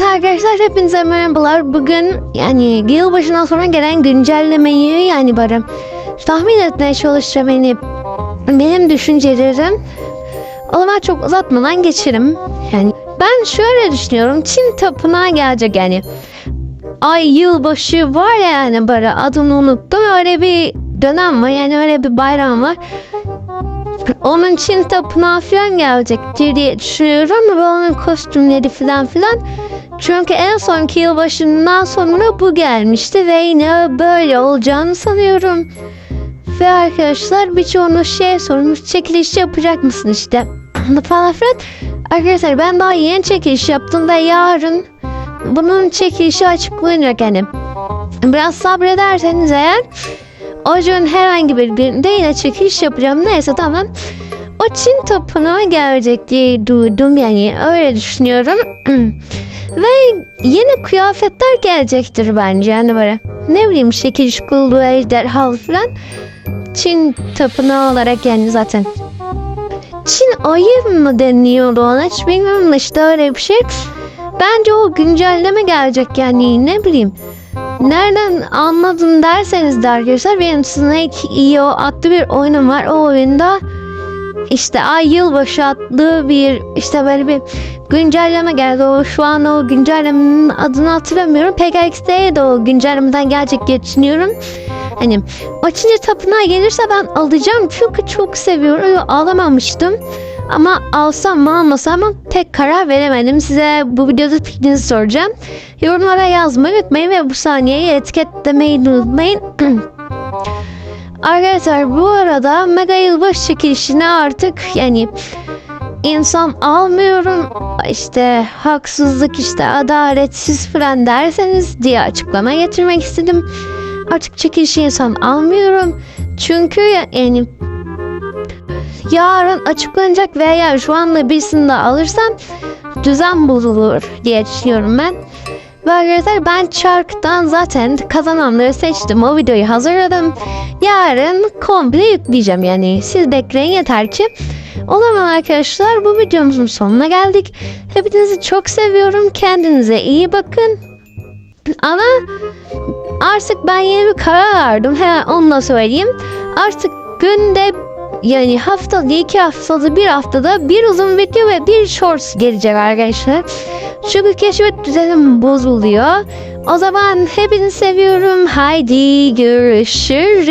Evet arkadaşlar hepinize merhabalar. Bugün yani yılbaşından sonra gelen güncellemeyi yani bana tahmin etmeye çalışacağım. Yani benim düşüncelerim. O zaman çok uzatmadan geçelim. Yani ben şöyle düşünüyorum. Çin tapınağı gelecek yani. Ay yılbaşı var ya yani böyle adını unuttum. Öyle bir dönem var yani öyle bir bayram var. Onun Çin tapınağı falan gelecektir diye düşünüyorum ve onun kostümleri falan filan. Çünkü en sonki yılbaşından sonra bu gelmişti ve yine böyle olacağını sanıyorum. Ve arkadaşlar birçoğunuz şey sormuş çekiliş yapacak mısın işte falan filan. Arkadaşlar ben daha yeni çekiliş yaptım ve yarın bunun çekilişi açıklanacak yani. Biraz sabrederseniz eğer o herhangi bir günde yine çekiliş yapacağım. Neyse tamam. O Çin tapınağı gelecek diye duydum yani öyle düşünüyorum. Ve yeni kıyafetler gelecektir bence yani böyle. Ne bileyim şekil şukullu ejderhal falan. Çin tapınağı olarak yani zaten. Çin ayı mı deniyordu ona hiç bilmiyorum işte öyle bir şey. Bence o güncelleme gelecek yani ne bileyim. Nereden anladım derseniz de arkadaşlar benim Snake EO adlı bir oyunum var. O oyunda işte ay yılbaşı adlı bir işte böyle bir güncelleme geldi. O şu an o güncellemenin adını hatırlamıyorum. PKX'de de o güncellemeden gelecek düşünüyorum. Hani o Çince tapınağa gelirse ben alacağım çünkü çok seviyorum. Alamamıştım. Ama alsam mı almasam mı pek karar veremedim. Size bu videoda fikrinizi soracağım. Yorumlara yazmayı unutmayın ve bu saniyeyi etiketlemeyi unutmayın. Arkadaşlar bu arada Mega Yılbaşı çekilişine artık yani insan almıyorum işte haksızlık işte adaletsiz falan derseniz diye açıklama getirmek istedim. Artık çekilişi insan almıyorum. Çünkü yani yarın açıklanacak veya şu anda birisini de alırsam düzen bozulur diye düşünüyorum ben. Ve arkadaşlar ben çarktan zaten kazananları seçtim. O videoyu hazırladım. Yarın komple yükleyeceğim yani. Siz bekleyin yeter ki. O zaman arkadaşlar bu videomuzun sonuna geldik. Hepinizi çok seviyorum. Kendinize iyi bakın. Ama artık ben yeni bir karar verdim. Hemen onu da söyleyeyim. Artık günde yani haftada iki haftada bir haftada bir uzun video ve bir shorts gelecek arkadaşlar. Çünkü keşfet düzenim bozuluyor. O zaman hepinizi seviyorum. Haydi görüşürüz.